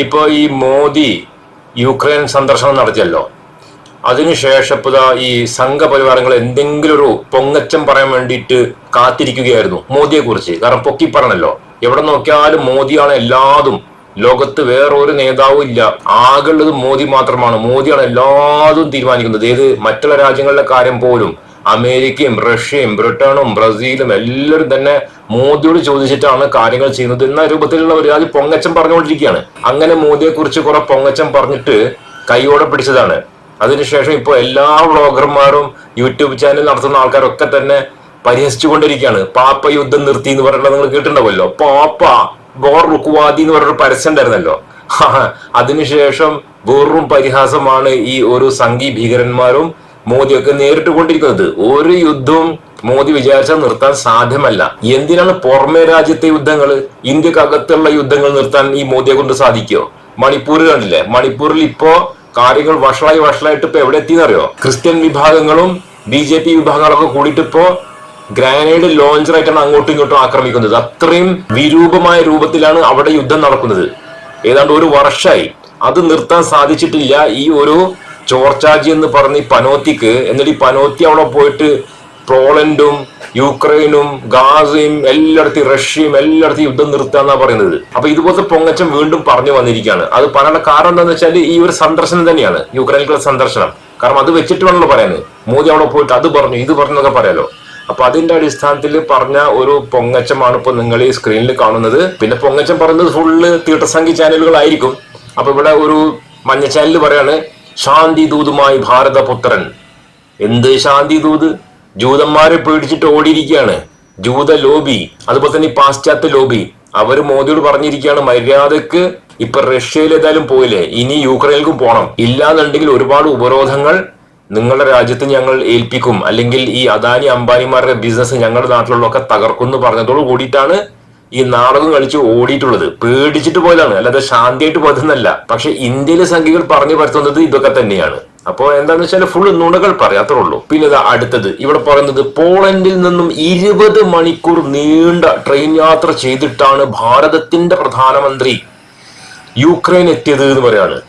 ഇപ്പൊ ഈ മോദി യുക്രൈൻ സന്ദർശനം നടത്തിയല്ലോ. അതിനുശേഷം ഇപ്പൊ ദാ ഈ സംഘപരിവാരങ്ങൾ എന്തെങ്കിലും ഒരു പൊങ്ങച്ചം പറയാൻ വേണ്ടിയിട്ട് കാത്തിരിക്കുകയായിരുന്നു മോദിയെ കുറിച്ച് കാരണം പൊക്കി പറഞ്ഞല്ലോ. എവിടെ നോക്കിയാലും മോദിയാണ് എല്ലാതും. ലോകത്ത് വേറൊരു നേതാവും ഇല്ല. ആകെയുള്ളത് മോദി മാത്രമാണ്. മോദിയാണ് എല്ലാതും തീരുമാനിക്കുന്നത്. ഏത് മറ്റുള്ള രാജ്യങ്ങളുടെ കാര്യം പോലും. അമേരിക്കയും റഷ്യയും ബ്രിട്ടനും ബ്രസീലും എല്ലാവരും തന്നെ മോദിയോട് ചോദിച്ചിട്ടാണ് കാര്യങ്ങൾ ചെയ്യുന്നത്. എന്ന രൂപത്തിലുള്ള ഒരു പൊങ്ങച്ചം പറഞ്ഞുകൊണ്ടിരിക്കുകയാണ്. അങ്ങനെ മോദിയെ കുറിച്ച് കുറെ പൊങ്ങച്ചം പറഞ്ഞിട്ട് കൈയോടെ പിടിച്ചതാണ്. അതിനുശേഷം ഇപ്പോൾ എല്ലാ വ്ളോഗർമാരും യൂട്യൂബ് ചാനൽ നടത്തുന്ന ആൾക്കാരൊക്കെ തന്നെ പരിഹസിച്ചുകൊണ്ടിരിക്കുകയാണ്. പാപ്പ യുദ്ധം നിർത്തി എന്ന് പറയുന്നത് നിങ്ങൾ കേട്ടിട്ടുണ്ടാവുമല്ലോ. പാപ്പ ബോർ റുക്കുവാദി എന്ന് പറഞ്ഞൊരു പരസ്യം ഉണ്ടായിരുന്നല്ലോ. അതിനുശേഷം വെറും പരിഹാസമാണ് ഈ ഒരു സംഘി ഭീകരന്മാരും മോദിയൊക്കെ നേരിട്ട് കൊണ്ടിരിക്കുന്നത് ഒരു യുദ്ധവും മോദി വിചാരിച്ചാൽ നിർത്താൻ സാധ്യമല്ല. എന്തിനാണ് പുറമെ രാജ്യത്തെ യുദ്ധങ്ങൾ ഇന്ത്യക്കകത്തുള്ള യുദ്ധങ്ങൾ നിർത്താൻ ഈ മോദിയെ കൊണ്ട് സാധിക്കുമോ മണിപ്പൂർ കണ്ടില്ലേ? മണിപ്പൂരിൽ ഇപ്പോ കാര്യങ്ങൾ വഷളായി വഷളായിട്ട് ഇപ്പൊ എവിടെ എത്തിയെന്നറിയോ ക്രിസ്ത്യൻ വിഭാഗങ്ങളും ബി ജെ പി വിഭാഗങ്ങളൊക്കെ കൂടിയിട്ട് ഇപ്പോ ഗ്രാനൈഡ് ലോഞ്ചറായിട്ടാണ് അങ്ങോട്ടും ഇങ്ങോട്ടും ആക്രമിക്കുന്നത്. അത്രയും വിരൂപമായ രൂപത്തിലാണ് അവിടെ യുദ്ധം നടക്കുന്നത്. ഏതാണ്ട് ഒരു വർഷമായി അത് നിർത്താൻ സാധിച്ചിട്ടില്ല ഈ ഒരു ചോർച്ചാജി എന്ന് പറഞ്ഞ ഈ പനോത്തിക്ക് എന്നിട്ട് ഈ പനോത്തി അവിടെ പോയിട്ട് പോളണ്ടും യുക്രൈനും ഗാസയും എല്ലായിടത്തും റഷ്യയും എല്ലായിടത്തും യുദ്ധം നിർത്താന്നാ പറയുന്നത്. അപ്പൊ ഇതുപോലത്തെ പൊങ്ങച്ചം വീണ്ടും പറഞ്ഞു വന്നിരിക്കുകയാണ്. അത് പറയാനുള്ള കാരണം എന്താണെന്ന് വെച്ചാൽ ഈ ഒരു സന്ദർശനം തന്നെയാണ്. യുക്രൈനിലുള്ള സന്ദർശനം. കാരണം അത് വെച്ചിട്ട് വേണമല്ലോ പറയാന് മോദി അവിടെ പോയിട്ട് അത് പറഞ്ഞു ഇത് പറഞ്ഞൊക്കെ പറയാലോ. അപ്പൊ അതിന്റെ അടിസ്ഥാനത്തിൽ പറഞ്ഞ ഒരു പൊങ്ങച്ചമാണ് ഇപ്പൊ നിങ്ങൾ ഈ സ്ക്രീനിൽ കാണുന്നത്. പിന്നെ പൊങ്ങച്ചം പറയുന്നത് ഫുള്ള് തീർത്ഥസംഖ്യ ചാനലുകളായിരിക്കും അപ്പൊ ഇവിടെ ഒരു മഞ്ഞ ചാനൽ പറയാണ് ശാന്തി ദൂതുമായി ഭാരതപുത്രൻ. എന്ത് ശാന്തി ദൂത് ജൂതന്മാരെ പേടിച്ചിട്ട് ഓടിയിരിക്കുകയാണ്. ജൂത ലോബി അതുപോലെ തന്നെ പാശ്ചാത്യ ലോബി അവർ മോദിയോട് പറഞ്ഞിരിക്കുകയാണ് മര്യാദയ്ക്ക് ഇപ്പൊ റഷ്യയിൽ ഏതായാലും പോയില്ലേ? ഇനി യുക്രൈനിലേക്കും പോകണം ഇല്ലാന്നുണ്ടെങ്കിൽ ഒരുപാട് ഉപരോധങ്ങൾ നിങ്ങളുടെ രാജ്യത്ത് ഞങ്ങൾ ഏൽപ്പിക്കും. അല്ലെങ്കിൽ ഈ അദാനി അംബാനിമാരുടെ ബിസിനസ് ഞങ്ങളുടെ നാട്ടിലുള്ളതൊക്കെ തകർക്കും എന്ന് പറഞ്ഞതോട് കൂടിയിട്ടാണ് ഈ നാടകം കളിച്ച് ഓടിയിട്ടുള്ളത്. പേടിച്ചിട്ട് പോയതാണ്. അല്ലാതെ ശാന്തിയായിട്ട് പോയതെന്നല്ല. പക്ഷെ ഇന്ത്യയിലെ സംഖ്യകൾ പറഞ്ഞു പരത്തുന്നത് ഇതൊക്കെ തന്നെയാണ്. അപ്പോ എന്താണെന്ന് വെച്ചാൽ ഫുൾ നുണകൾ പറയാം. അത്രേ ഉള്ളൂ. പിന്നെ അടുത്തത്. ഇവിടെ പറയുന്നത് പോളണ്ടിൽ നിന്നും ഇരുപത് മണിക്കൂർ നീണ്ട ട്രെയിൻ യാത്ര ചെയ്തിട്ടാണ് ഭാരതത്തിന്റെ പ്രധാനമന്ത്രി യുക്രൈൻ എത്തിയത് എന്ന് പറയാണ്.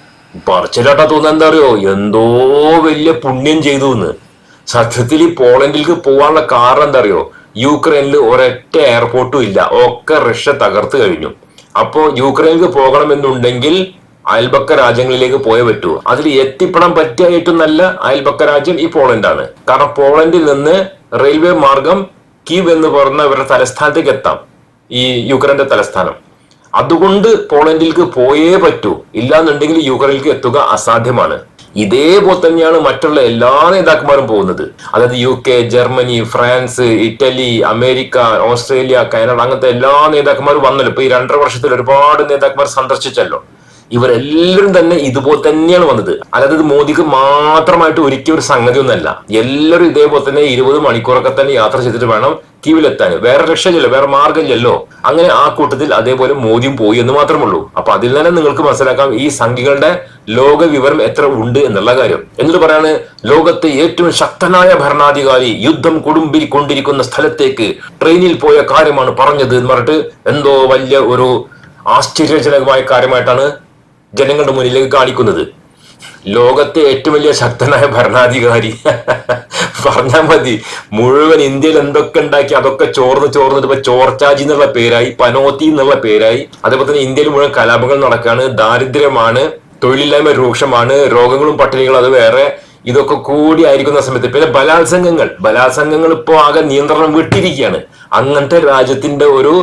പറച്ചിലാട്ടാ തോന്നുന്നത് എന്താ അറിയോ? എന്തോ വലിയ പുണ്യം ചെയ്തു എന്ന്. സത്യത്തിൽ ഈ പോളണ്ടിലേക്ക് പോകാനുള്ള കാരണം എന്താ അറിയോ? യുക്രൈനിൽ ഒരൊറ്റ എയർപോർട്ടും ഇല്ല. ഒക്കെ റഷ്യ തകർത്ത് കഴിഞ്ഞു. അപ്പോ യുക്രൈനിലേക്ക് പോകണമെന്നുണ്ടെങ്കിൽ അയൽപക്ക രാജ്യങ്ങളിലേക്ക് പോയേ പറ്റൂ. അതിൽ എത്തിപ്പെടാൻ പറ്റിയ ഏറ്റവും നല്ല അയൽപക്ക രാജ്യം ഈ പോളണ്ടാണ്. കാരണം പോളണ്ടിൽ നിന്ന് റെയിൽവേ മാർഗം കീവ് എന്ന് പറഞ്ഞ ഇവരുടെ തലസ്ഥാനത്തേക്ക് എത്താം. ഈ യുക്രൈന്റെ തലസ്ഥാനം. അതുകൊണ്ട് പോളണ്ടിലേക്ക് പോയേ പറ്റൂ. ഇല്ലാന്നുണ്ടെങ്കിൽ യുക്രൈനിലേക്ക് എത്തുക അസാധ്യമാണ്. ഇതേപോലെ തന്നെയാണ് മറ്റുള്ള എല്ലാ നേതാക്കന്മാരും പോകുന്നത്. അതായത് U K Germany France Italy America Australia Canada അങ്ങനത്തെ എല്ലാ നേതാക്കന്മാരും വന്നല്ലോ. ഇപ്പൊ ഈ രണ്ടര വർഷത്തിൽ ഒരുപാട് നേതാക്കന്മാർ സന്ദർശിച്ചല്ലോ. ഇവരെല്ലാവരും തന്നെ ഇതുപോലെ തന്നെയാണ് വന്നത്. അതായത് ഇത് മോദിക്ക് മാത്രമായിട്ട് ഒരിക്കലും ഒരു സംഗതി ഒന്നല്ല എല്ലാവരും ഇതേപോലെ തന്നെ ഇരുപത് മണിക്കൂറൊക്കെ തന്നെ യാത്ര ചെയ്തിട്ട് വേണം കീവിലെത്താൻ വേറെ രക്ഷയില്ലല്ലോ വേറെ മാർഗമില്ലല്ലോ അങ്ങനെ ആ കൂട്ടത്തിൽ അതേപോലെ മോദിയും പോയി എന്ന് മാത്രമുള്ളൂ അപ്പൊ അതിൽ തന്നെ നിങ്ങൾക്ക് മനസ്സിലാക്കാം ഈ സംഖ്യകളുടെ ലോക വിവരം എത്ര ഉണ്ട് എന്നുള്ള കാര്യം. എന്നിട്ട് പറയാണ് ലോകത്തെ ഏറ്റവും ശക്തനായ ഭരണാധികാരി യുദ്ധം കൊടുമ്പിരിക്കൊണ്ടിരിക്കുന്ന സ്ഥലത്തേക്ക് ട്രെയിനിൽ പോയ കാര്യമാണ് പറഞ്ഞത് എന്ന് പറഞ്ഞിട്ട് എന്തോ വലിയ ഒരു ആശ്ചര്യജനകമായ കാര്യമായിട്ടാണ് ജനങ്ങളുടെ മുന്നിലേക്ക് കാണിക്കുന്നത്. ലോകത്തെ ഏറ്റവും വലിയ ശക്തനായ ഭരണാധികാരി. പറഞ്ഞാൽ മതി മുഴുവൻ ഇന്ത്യയിൽ എന്തൊക്കെ ഉണ്ടാക്കി അതൊക്കെ ചോർന്ന് ചോർന്നിട്ട് ഇപ്പൊ ചോർച്ചാജി എന്നുള്ള പേരായി പനോത്തി എന്നുള്ള പേരായി അതേപോലെ തന്നെ ഇന്ത്യയിൽ മുഴുവൻ കലാപങ്ങൾ നടക്കുകയാണ് ദാരിദ്ര്യമാണ് തൊഴിലില്ലായ്മ രൂക്ഷമാണ് രോഗങ്ങളും പട്ടിണികളും അത് വേറെ ഇതൊക്കെ കൂടി ആയിരിക്കുന്ന സമയത്ത് പിന്നെ ബലാത്സംഗങ്ങൾ. ബലാത്സംഗങ്ങൾ ഇപ്പോൾ ആകെ നിയന്ത്രണം വിട്ടിരിക്കുകയാണ്. അങ്ങനത്തെ രാജ്യത്തിന്റെ ഒരു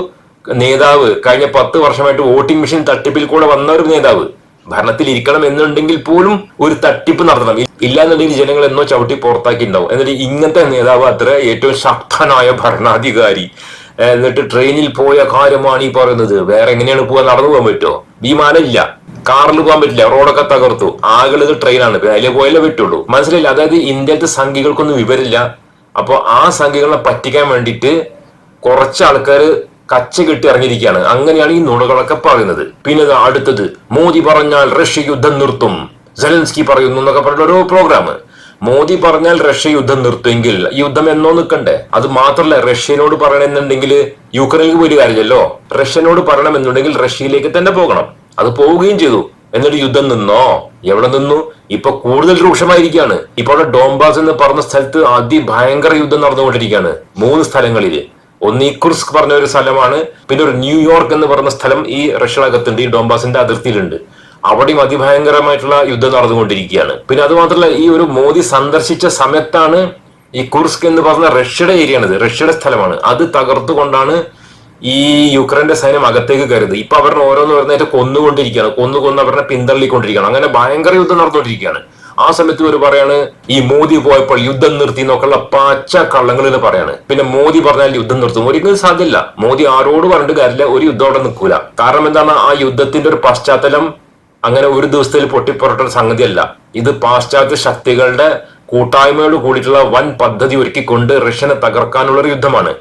നേതാവ് കഴിഞ്ഞ പത്ത് വർഷമായിട്ട് വോട്ടിംഗ് മെഷീൻ തട്ടിപ്പിൽ കൂടെ വന്ന ഒരു നേതാവ്. ഭരണത്തിൽ ഇരിക്കണം എന്നുണ്ടെങ്കിൽ പോലും ഒരു തട്ടിപ്പ് നടത്തണം. ഇല്ലാന്നുണ്ടെങ്കിൽ ജനങ്ങൾ എന്നോ ചവിട്ടി പുറത്താക്കി ഉണ്ടാവും എന്നിട്ട് ഇങ്ങനത്തെ നേതാവ് അത്ര ഏറ്റവും ശക്തനായ ഭരണാധികാരി. എന്നിട്ട് ട്രെയിനിൽ പോയ കാര്യമാണ് ഈ പറയുന്നത്. വേറെ എങ്ങനെയാണ് പോകാൻ നടന്നു പോകാൻ പറ്റുമോ വിമാനമില്ല. കാറിൽ പോകാൻ പറ്റില്ല. റോഡൊക്കെ തകർത്തു. ആകെയുള്ളത് ട്രെയിനാണ്. അതിലെ പോയാലേ പറ്റുള്ളൂ. മനസ്സിലായില്ല? അതായത് ഇന്ത്യത്തെ സംഖ്യകൾക്കൊന്നും വിവരില്ല അപ്പോൾ ആ സംഖ്യകളെ പറ്റിക്കാൻ വേണ്ടിയിട്ട് കുറച്ച് ആൾക്കാർ കച്ച കെട്ടി ഇറങ്ങിയിരിക്കുകയാണ്. അങ്ങനെയാണ് ഈ നുണകളൊക്കെ പറയുന്നത്. പിന്നെ അടുത്തത് മോദി പറഞ്ഞാൽ റഷ്യ യുദ്ധം നിർത്തും. സെലൻസ്കി പറയുന്നു എന്നൊക്കെ പറഞ്ഞ ഒരു പ്രോഗ്രാം മോദി പറഞ്ഞാൽ റഷ്യ യുദ്ധം നിർത്തുമെങ്കിൽ യുദ്ധം എന്നോ നിൽക്കണ്ടേ? അത് മാത്രമല്ല റഷ്യനോട് പറയണമെന്നുണ്ടെങ്കിൽ യുക്രൈനിൽ പോയി കാര്യമല്ലോ റഷ്യനോട് പറയണമെന്നുണ്ടെങ്കിൽ റഷ്യയിലേക്ക് തന്നെ പോകണം. അത് പോവുകയും ചെയ്തു. എന്നിട്ട് യുദ്ധം നിന്നോ? എവിടെ നിന്നു? ഇപ്പൊ കൂടുതൽ രൂക്ഷമായിരിക്കുകയാണ്. ഇപ്പോൾ ഡോംബാസ് എന്ന് പറഞ്ഞ സ്ഥലത്ത് അതിഭയങ്കര യുദ്ധം നടന്നുകൊണ്ടിരിക്കുകയാണ്. മൂന്ന് സ്ഥലങ്ങളിൽ. ഒന്ന് ഈ കുർസ്ക് പറഞ്ഞ ഒരു സ്ഥലമാണ്. പിന്നെ ഒരു ന്യൂയോർക്ക് എന്ന് പറഞ്ഞ സ്ഥലം ഈ റഷ്യനകത്തുണ്ട് ഈ ഡോംബാസിന്റെ അതിർത്തിയിലുണ്ട്. അവിടെയും അതിഭയങ്കരമായിട്ടുള്ള യുദ്ധം നടന്നുകൊണ്ടിരിക്കുകയാണ്. പിന്നെ അത് മാത്രമല്ല ഈ ഒരു മോദി സന്ദർശിച്ച സമയത്താണ് ഈ കുർസ്ക് എന്ന് പറഞ്ഞ റഷ്യയുടെ ഏരിയയാണിത്. റഷ്യയുടെ സ്ഥലമാണ്. അത് തകർത്തുകൊണ്ടാണ് ഈ യുക്രൈന്റെ സൈന്യം അകത്തേക്ക് കയറുന്നത് ഇപ്പൊ അവരുടെ ഓരോന്ന് വരുന്നതായിട്ട് കൊന്നുകൊണ്ടിരിക്കുകയാണ്. കൊന്നു കൊന്ന് അവരുടെ പിന്തള്ളിക്കൊണ്ടിരിക്കുകയാണ്. അങ്ങനെ ഭയങ്കര യുദ്ധം നടന്നുകൊണ്ടിരിക്കുകയാണ്. ആ സമയത്ത് ഇവർ പറയാണ് ഈ മോദി പോയപ്പോൾ യുദ്ധം നിർത്തി എന്നൊക്കെയുള്ള പച്ച എന്ന് പറയാണ്. പിന്നെ മോദി പറഞ്ഞാൽ യുദ്ധം നിർത്തും. ഒരിക്കലും സാധ്യല്ല. മോദി ആരോട് പറഞ്ഞിട്ട് കാര്യമില്ല. ഒരു യുദ്ധം അവിടെ നിൽക്കൂല. കാരണം എന്താണ്? ആ യുദ്ധത്തിന്റെ ഒരു പശ്ചാത്തലം അങ്ങനെ ഒരു ദിവസത്തിൽ പൊട്ടിപ്പുറട്ടുന്ന സംഗതിയല്ല. ഇത് പാശ്ചാത്യ ശക്തികളുടെ കൂട്ടായ്മയോട് കൂടിയിട്ടുള്ള വൻ പദ്ധതി ഒരുക്കിക്കൊണ്ട് റഷ്യനെ തകർക്കാനുള്ള ഒരു യുദ്ധമാണ്.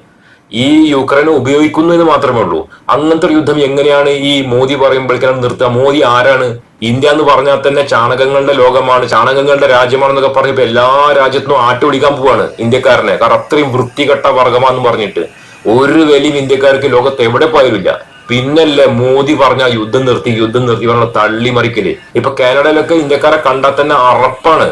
ഈ യുക്രൈനെ ഉപയോഗിക്കുന്നു എന്ന് മാത്രമേ ഉള്ളൂ. അങ്ങനത്തെ ഒരു യുദ്ധം എങ്ങനെയാണ് ഈ മോദി പറയുമ്പോഴേക്കാണ് നിർത്തുക? മോദി ആരാണ്? ഇന്ത്യ എന്ന് പറഞ്ഞാൽ തന്നെ ചാണകങ്ങളുടെ ലോകമാണ് ചാണകങ്ങളുടെ രാജ്യമാണെന്നൊക്കെ പറഞ്ഞപ്പോ എല്ലാ രാജ്യത്തിനും ആട്ടുപിടിക്കാൻ പോവാണ് ഇന്ത്യക്കാരനെ. കാരണം അത്രയും വൃത്തികെട്ട വർഗമാണെന്ന് പറഞ്ഞിട്ട്. ഒരു വലിയ ഇന്ത്യക്കാർക്ക് ലോകത്ത് എവിടെ പോയാലില്ല പിന്നല്ലേ മോദി പറഞ്ഞ യുദ്ധം നിർത്തി യുദ്ധം നിർത്തി പറഞ്ഞ തള്ളി മറിക്കൽ ഇപ്പൊ കാനഡയിലൊക്കെ ഇന്ത്യക്കാരെ കണ്ടാൽ തന്നെ അറപ്പാണ്.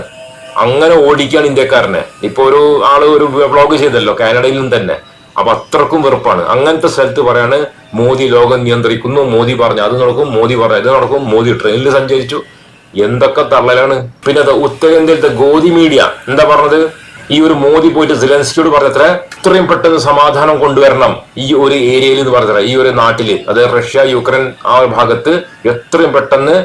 അങ്ങനെ ഓടിക്കാണ് ഇന്ത്യക്കാരനെ. ഇപ്പൊ ഒരു ആൾ ഒരു വ്ളോഗ് ചെയ്തല്ലോ കാനഡയിൽ നിന്ന് തന്നെ. അപ്പൊ അത്രക്കും വെറുപ്പാണ്. അങ്ങനത്തെ സ്ഥലത്ത് പറയാണ് മോദി ലോകം നിയന്ത്രിക്കുന്നു മോദി പറഞ്ഞു അത് നടക്കും മോദി പറഞ്ഞു ഇത് നടക്കും മോദി ട്രെയിനിൽ സഞ്ചരിച്ചു. എന്തൊക്കെ തള്ളലാണ്. പിന്നെ അത് ഉത്തരേന്ത്യയിലത്തെ ഗോദി മീഡിയ എന്താ പറഞ്ഞത്? ഈ ഒരു മോദി പോയിട്ട് സിലൻസ്കിയോട് പറഞ്ഞത്ര ഇത്രയും പെട്ടെന്ന് സമാധാനം കൊണ്ടുവരണം ഈ ഒരു ഏരിയയിൽ എന്ന് പറഞ്ഞത്ര ഈ ഒരു നാട്ടിൽ. അതായത് റഷ്യ യുക്രൈൻ ആ ഭാഗത്ത് എത്രയും പെട്ടെന്ന്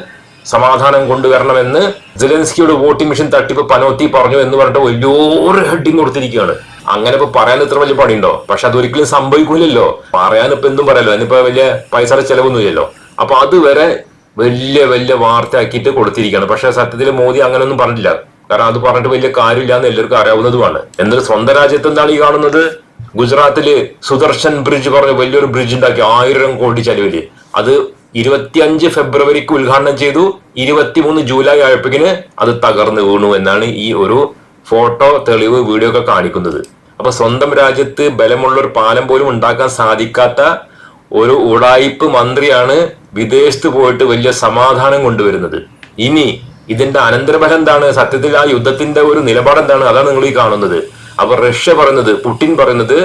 സമാധാനം കൊണ്ടുവരണമെന്ന് ജലൻസ്കിയുടെ വോട്ടിംഗ് മെഷീൻ തട്ടിപ്പ് പനോത്തി പറഞ്ഞു എന്ന് പറഞ്ഞിട്ട് വലിയൊരു ഹെഡിങ് കൊടുത്തിരിക്കുകയാണ്. അങ്ങനെ ഇപ്പൊ പറയാൻ ഇത്ര വലിയ പണിയുണ്ടോ? പക്ഷെ അതൊരിക്കലും സംഭവിക്കില്ലല്ലോ പറയാൻ ഇപ്പൊ എന്തും പറയാലോ അതിനിപ്പോ വലിയ പൈസയുടെ ചെലവൊന്നുമില്ലല്ലോ അപ്പൊ അതുവരെ വലിയ വലിയ വാർത്ത ആക്കിയിട്ട് കൊടുത്തിരിക്കുകയാണ്. പക്ഷെ സത്യത്തിൽ മോദി അങ്ങനെയൊന്നും പറഞ്ഞില്ല കാരണം അത് പറഞ്ഞിട്ട് വലിയ കാര്യമില്ല എന്ന് എല്ലാവർക്കും അറിയാവുന്നതുമാണ്. എന്നിട്ട് സ്വന്തം രാജ്യത്ത് എന്താണ് ഈ കാണുന്നത്? ഗുജറാത്തിൽ സുദർശൻ ബ്രിഡ്ജ് പറഞ്ഞ വലിയൊരു ബ്രിഡ്ജ് ഉണ്ടാക്കി ആയിരം കോടി ചെലവിൽ. അത് ഇരുപത്തിയഞ്ച് ഫെബ്രുവരിക്ക് ഉദ്ഘാടനം ചെയ്തു. ഇരുപത്തിമൂന്ന് ജൂലൈ ആയപ്പോഴേക്കിന് അത് തകർന്നു വീണു എന്നാണ് ഈ ഒരു ഫോട്ടോ തെളിവ് വീഡിയോ ഒക്കെ കാണിക്കുന്നത്. അപ്പൊ സ്വന്തം രാജ്യത്ത് ബലമുള്ള ഒരു പാലം പോലും ഉണ്ടാക്കാൻ സാധിക്കാത്ത ഒരു ഉടായിപ്പ് മന്ത്രിയാണ് വിദേശത്ത് പോയിട്ട് വലിയ സമാധാനം കൊണ്ടുവരുന്നത്. ഇനി ഇതിന്റെ അനന്തരഫലം എന്താണ്? സത്യത്തിൽ ആ യുദ്ധത്തിന്റെ ഒരു നിലപാട് എന്താണ് അതാണ് നിങ്ങൾ ഈ കാണുന്നത്. അപ്പൊ റഷ്യ പറയുന്നത് പുടിൻ പറയുന്നത്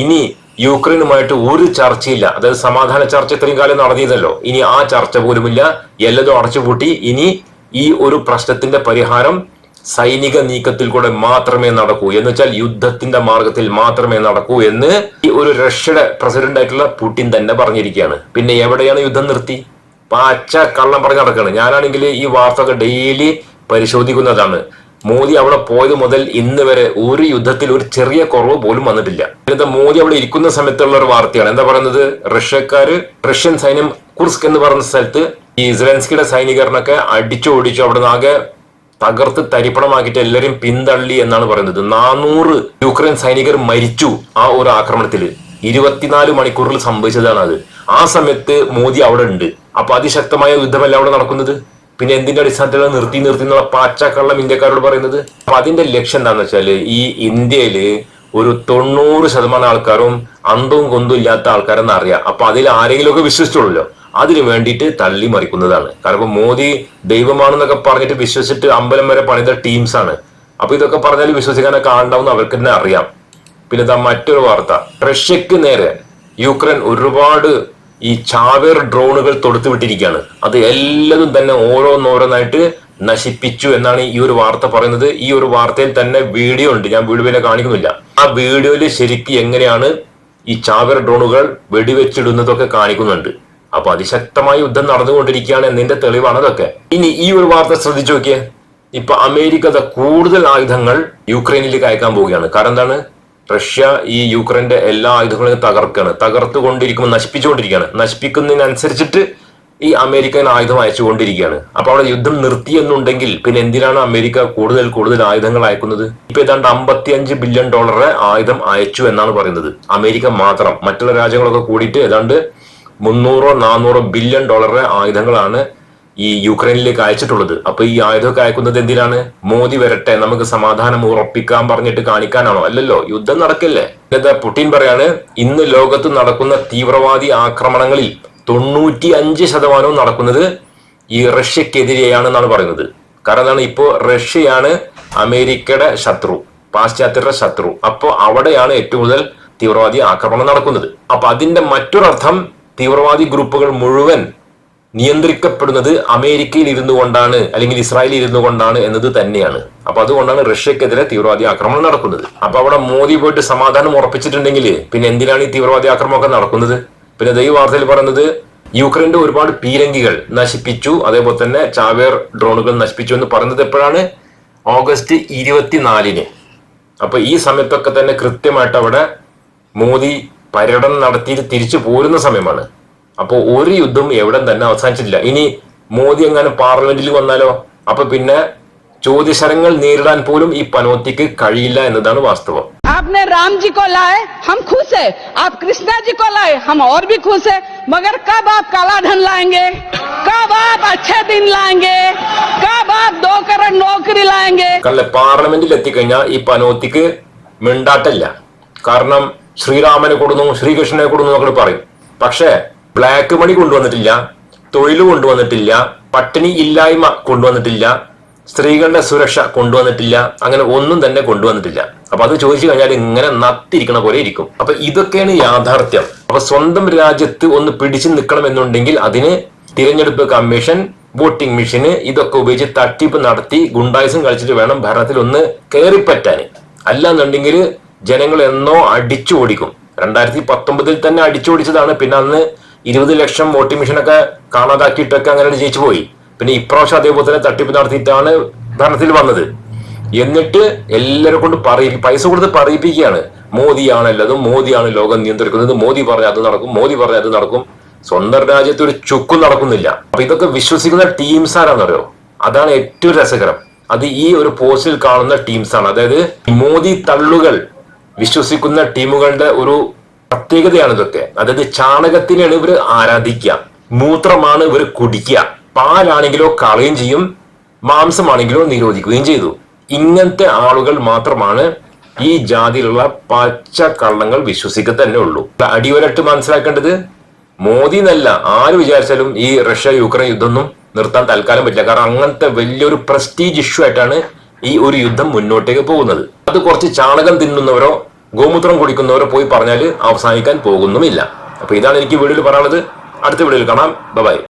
ഇനി യുക്രൈനുമായിട്ട് ഒരു ചർച്ചയില്ല. അതായത് സമാധാന ചർച്ച ഇത്രയും കാലം നടന്നിരുന്നല്ലോ. ഇനി ആ ചർച്ച പോലുമില്ല. എല്ലതും അടച്ചുപൂട്ടി. ഇനി ഈ ഒരു പ്രശ്നത്തിന്റെ പരിഹാരം സൈനിക നീക്കത്തിൽ കൂടെ മാത്രമേ നടക്കൂ. എന്ന് വെച്ചാൽ യുദ്ധത്തിന്റെ മാർഗത്തിൽ മാത്രമേ നടക്കൂ എന്ന് ഈ ഒരു റഷ്യയുടെ പ്രസിഡന്റ് ആയിട്ടുള്ള പുടിൻ തന്നെ പറഞ്ഞിരിക്കുകയാണ്. പിന്നെ എവിടെയാണ് യുദ്ധം നിർത്തി? പച്ച കള്ളം പറഞ്ഞ് നടക്കുകയാണ്. ഞാനാണെങ്കിൽ ഈ വാർത്തകൾ ഡെയിലി പരിശോധിക്കുന്നതാണ്. മോദി അവിടെ പോയത് മുതൽ ഇന്ന് വരെ ഒരു യുദ്ധത്തിൽ ഒരു ചെറിയ കുറവ് പോലും വന്നിട്ടില്ല. ഇന്നത്തെ മോദി അവിടെ ഇരിക്കുന്ന സമയത്തുള്ള ഒരു വാർത്തയാണ്. എന്താ പറയുന്നത്? റഷ്യക്കാര് റഷ്യൻ സൈന്യം കുർസ്ക് എന്ന് പറഞ്ഞ സ്ഥലത്ത് ഈ ഇസ്രാൻസ്കിയുടെ സൈനികരനൊക്കെ അടിച്ചു ഓടിച്ചു അവിടെ ആകെ തകർത്ത് തരിപ്പണമാക്കിയിട്ട് എല്ലാവരും പിന്തള്ളി എന്നാണ് പറയുന്നത്. നാനൂറ് യുക്രൈൻ സൈനികർ മരിച്ചു ആ ഒരു ആക്രമണത്തിൽ ഇരുപത്തിനാല് മണിക്കൂറിൽ സംഭവിച്ചതാണ് അത് ആ സമയത്ത് മോദി അവിടെ ഉണ്ട്. അപ്പൊ അതിശക്തമായ യുദ്ധമല്ല അവിടെ നടക്കുന്നത്? പിന്നെ എന്തിന്റെ അടിസ്ഥാനത്തിലാണ് നിർത്തി നിർത്തി എന്നുള്ള പാച്ചക്കള്ളം ഇന്ത്യക്കാരോട് പറയുന്നത്? അപ്പൊ അതിന്റെ ലക്ഷ്യം എന്താണെന്ന് വെച്ചാൽ ഈ ഇന്ത്യയിൽ ഒരു തൊണ്ണൂറ് ശതമാനം ആൾക്കാരും അന്തവും കൊന്തും ഇല്ലാത്ത ആൾക്കാരെന്ന് അറിയാം. അപ്പൊ അതിൽ ആരെങ്കിലുമൊക്കെ വിശ്വസിച്ചുള്ളൂ അതിനു വേണ്ടിയിട്ട് തള്ളി മറിക്കുന്നതാണ്. കാരണം മോദി ദൈവമാണെന്നൊക്കെ പറഞ്ഞിട്ട് വിശ്വസിച്ചിട്ട് അമ്പലം വരെ പണിത ടീംസ് ആണ്. അപ്പൊ ഇതൊക്കെ പറഞ്ഞാൽ വിശ്വസിക്കാനൊക്കെ ആണ്ടാവും അവർക്ക് തന്നെ അറിയാം. പിന്നെ മറ്റൊരു വാർത്ത. റഷ്യക്ക് നേരെ യുക്രൈൻ ഒരുപാട് ഈ ചാവേർ ഡ്രോണുകൾ തൊടുത്തു വിട്ടിരിക്കുകയാണ് അത് എല്ലാതും തന്നെ ഓരോന്നോരോന്നായിട്ട് നശിപ്പിച്ചു എന്നാണ് ഈ ഒരു വാർത്ത പറയുന്നത്. ഈ ഒരു വാർത്തയിൽ തന്നെ വീഡിയോ ഉണ്ട്. ഞാൻ വീഡിയോയിലെ കാണിക്കുന്നില്ല. ആ വീഡിയോയിൽ ശരിക്കും എങ്ങനെയാണ് ഈ ചാവേർ ഡ്രോണുകൾ വെടിവെച്ചിടുന്നതൊക്കെ കാണിക്കുന്നുണ്ട്. അപ്പൊ അതിശക്തമായ യുദ്ധം നടന്നുകൊണ്ടിരിക്കുകയാണ് എന്നതിന്റെ തെളിവാണ് അതൊക്കെ. ഇനി ഈ ഒരു വാർത്ത ശ്രദ്ധിച്ചു നോക്കിയേ. ഇപ്പൊ അമേരിക്ക കൂടുതൽ ആയുധങ്ങൾ യുക്രൈനിലേക്ക് അയക്കാൻ പോവുകയാണ്. കാരണം എന്താണ്? റഷ്യ ഈ യുക്രൈന്റെ എല്ലാ ആയുധങ്ങളും തകർക്കുകയാണ് തകർത്തുകൊണ്ടിരിക്കുമ്പോൾ നശിപ്പിച്ചുകൊണ്ടിരിക്കുകയാണ്. നശിപ്പിക്കുന്നതിനനുസരിച്ചിട്ട് ഈ അമേരിക്കൻ ആയുധം അയച്ചുകൊണ്ടിരിക്കുകയാണ്. അപ്പൊ അവിടെ യുദ്ധം നിർത്തി എന്നുണ്ടെങ്കിൽ പിന്നെ എന്തിനാണ് അമേരിക്ക കൂടുതൽ കൂടുതൽ ആയുധങ്ങൾ അയക്കുന്നത്? ഇപ്പൊ ഏതാണ്ട് അമ്പത്തിയഞ്ച് ബില്യൺ ഡോളറെ ആയുധം അയച്ചു എന്നാണ് പറയുന്നത്. അമേരിക്ക മാത്രം. മറ്റുള്ള രാജ്യങ്ങളൊക്കെ കൂടിയിട്ട് ഏതാണ്ട് മുന്നൂറോ നാനൂറോ ബില്യൺ ഡോളറെ ആയുധങ്ങളാണ് ഈ യുക്രൈനിലേക്ക് അയച്ചിട്ടുള്ളത് അപ്പൊ ഈ ആയുധമൊക്കെ അയക്കുന്നത് എന്തിനാണ്? മോദി വരട്ടെ നമുക്ക് സമാധാനം ഉറപ്പിക്കാൻ പറഞ്ഞിട്ട് കാണിക്കാനാണോ? അല്ലല്ലോ യുദ്ധം നടക്കല്ലേ? എന്താ പുടിൻ പറയാണ് ഇന്ന് ലോകത്ത് നടക്കുന്ന തീവ്രവാദി ആക്രമണങ്ങളിൽ തൊണ്ണൂറ്റി അഞ്ച് ശതമാനവും നടക്കുന്നത് ഈ റഷ്യക്കെതിരെയാണ് എന്നാണ് പറയുന്നത്. കാരണം എന്താണ്? ഇപ്പോൾ റഷ്യയാണ് അമേരിക്കയുടെ ശത്രു പാശ്ചാത്യരുടെ ശത്രു. അപ്പോൾ അവിടെയാണ് ഏറ്റവും കൂടുതൽ തീവ്രവാദി ആക്രമണം നടക്കുന്നത്. അപ്പൊ അതിന്റെ മറ്റൊരർത്ഥം തീവ്രവാദി ഗ്രൂപ്പുകൾ മുഴുവൻ നിയന്ത്രിക്കപ്പെടുന്നത് അമേരിക്കയിൽ ഇരുന്നു കൊണ്ടാണ് അല്ലെങ്കിൽ ഇസ്രായേലിൽ ഇരുന്നു കൊണ്ടാണ് എന്നത് തന്നെയാണ്. അപ്പൊ അതുകൊണ്ടാണ് റഷ്യക്കെതിരെ തീവ്രവാദി ആക്രമണം നടക്കുന്നത്. അപ്പൊ അവിടെ മോദി പോയിട്ട് സമാധാനം ഉറപ്പിച്ചിട്ടുണ്ടെങ്കിൽ പിന്നെ എന്തിനാണ് ഈ തീവ്രവാദി ആക്രമണമൊക്കെ നടക്കുന്നത്? പിന്നെ ദൈവ വാർത്തയിൽ പറയുന്നത് യുക്രൈന്റെ ഒരുപാട് പീരങ്കികൾ നശിപ്പിച്ചു. അതേപോലെ തന്നെ ചാവേർ ഡ്രോണുകൾ നശിപ്പിച്ചു എന്ന് പറയുന്നത് എപ്പോഴാണ്? ഓഗസ്റ്റ് ഇരുപത്തിനാലിന്. അപ്പൊ ഈ സമയത്തൊക്കെ തന്നെ കൃത്യമായിട്ട് അവിടെ മോദി പര്യടനം നടത്തിയിട്ട് തിരിച്ചു പോരുന്ന സമയമാണ്. അപ്പോൾ ഒരു യുദ്ധം എവിടെ തന്നെ അവസാനിച്ചിട്ടില്ല ഇനി മോദി എങ്ങാനും പാർലമെന്റിൽ വന്നാലോ അപ്പൊ പിന്നെ ചോദ്യശരങ്ങൾ നേരിടാൻ പോലും ഈ പനോത്തിക്ക് കഴിയില്ല എന്നതാണ് വാസ്തവം आपने राम जी को लाए हम खुश है आप कृष्णा जी को लाए हम और भी खुश है मगर कब आप काला धन लाएंगे कब आप अच्छे दिन लाएंगे कब आप दो करोड़ नौकरी लाएंगे കാരണം പാർലമെന്റിൽ എത്തിക്കഴിഞ്ഞാൽ ഈ പനോത്തിക്ക് മിണ്ടാട്ടല്ല കാരണം ശ്രീരാമനെ കൊടുന്നു ശ്രീകൃഷ്ണനെ കൊടുന്നു എന്നൊക്കെ പറയും പക്ഷേ ബ്ലാക്ക് മണി കൊണ്ടുവന്നിട്ടില്ല. തൊഴിൽ കൊണ്ടുവന്നിട്ടില്ല. പട്ടിണി ഇല്ലായ്മ കൊണ്ടുവന്നിട്ടില്ല. സ്ത്രീകളുടെ സുരക്ഷ കൊണ്ടുവന്നിട്ടില്ല. അങ്ങനെ ഒന്നും തന്നെ കൊണ്ടുവന്നിട്ടില്ല. അപ്പൊ അത് ചോദിച്ചു കഴിഞ്ഞാൽ ഇങ്ങനെ നത്തിരിക്കണ പോലെ ഇരിക്കും. അപ്പൊ ഇതൊക്കെയാണ് യാഥാർത്ഥ്യം. അപ്പൊ സ്വന്തം രാജ്യത്ത് ഒന്ന് പിടിച്ചു നിൽക്കണം എന്നുണ്ടെങ്കിൽ അതിന് തിരഞ്ഞെടുപ്പ് കമ്മീഷൻ വോട്ടിംഗ് മെഷീന് ഇതൊക്കെ ഉപയോഗിച്ച് തട്ടിപ്പ് നടത്തി ഗുണ്ടായിസം കളിച്ചിട്ട് വേണം ഭരണത്തിൽ ഒന്ന് കയറിപ്പറ്റാൻ അല്ലാന്നുണ്ടെങ്കിൽ ജനങ്ങൾ എന്നോ അടിച്ചു ഓടിക്കും രണ്ടായിരത്തി പത്തൊമ്പതിൽ തന്നെ അടിച്ചോടിച്ചതാണ്. പിന്നെ അന്ന് ഇരുപത് ലക്ഷം വോട്ടിംഗ് മെഷീനൊക്കെ കാണാതാക്കിയിട്ടൊക്കെ അങ്ങനെ ജയിച്ചു പോയി. പിന്നെ ഇപ്രാവശ്യം അതേപോലെ തന്നെ തട്ടിപ്പ് നടത്തിയിട്ടാണ് ഭരണത്തിൽ വന്നത്. എന്നിട്ട് എല്ലാവരെ കൊണ്ട് പറയി പൈസ കൊടുത്ത് പറയിപ്പിക്കുകയാണ്. മോദിയാണല്ലതും മോദിയാണ് ലോകം നിയന്ത്രിക്കുന്നത്. മോദി പറഞ്ഞ അത് നടക്കും മോദി പറഞ്ഞ അത് നടക്കും. സ്വന്തം രാജ്യത്ത് ഒരു ചുക്കും നടക്കുന്നില്ല. അപ്പൊ ഇതൊക്കെ വിശ്വസിക്കുന്ന ടീംസ് ആരാണെന്നറിയോ അതാണ് ഏറ്റവും രസകരം. അത് ഈ ഒരു പോസ്റ്റിൽ കാണുന്ന ടീംസ് ആണ്. അതായത് മോദി തള്ളുകൾ വിശ്വസിക്കുന്ന ടീമുകളുടെ ഒരു പ്രത്യേകതയാണ് ഇതൊക്കെ. അതായത് ചാണകത്തിനാണ് ഇവർ ആരാധിക്കുക. മൂത്രമാണ് ഇവർ കുടിക്കുക. പാലാണെങ്കിലോ കളയും ചെയ്യും. മാംസമാണെങ്കിലോ നിരോധിക്കുകയും ചെയ്തു. ഇങ്ങനത്തെ ആളുകൾ മാത്രമാണ് ഈ ജാതിയിലുള്ള പച്ച കള്ളങ്ങൾ വിശ്വസിക്കുക തന്നെ ഉള്ളൂ. അടിയൊരട്ട് മനസ്സിലാക്കേണ്ടത് മോദി എന്നല്ല. ആര് വിചാരിച്ചാലും ഈ റഷ്യ യുക്രൈൻ യുദ്ധമൊന്നും നിർത്താൻ തൽക്കാലം പറ്റില്ല. കാരണം അങ്ങനത്തെ വലിയൊരു പ്രസ്റ്റീജ് ഇഷ്യൂ ആയിട്ടാണ് ഈ ഒരു യുദ്ധം മുന്നോട്ടേക്ക് പോകുന്നത്. അത് കുറച്ച് ചാണകം തിന്നുന്നവരോ ഗോമൂത്രം കുടിക്കുന്നവരെ പോയി പറഞ്ഞാൽ അവസാനിക്കാൻ പോകുന്നുമില്ല. അപ്പൊ ഇതാണ് എനിക്ക് വീഡിയോയിൽ പറയാനുള്ളത്. അടുത്ത വീഡിയോയിൽ കാണാം. ബൈ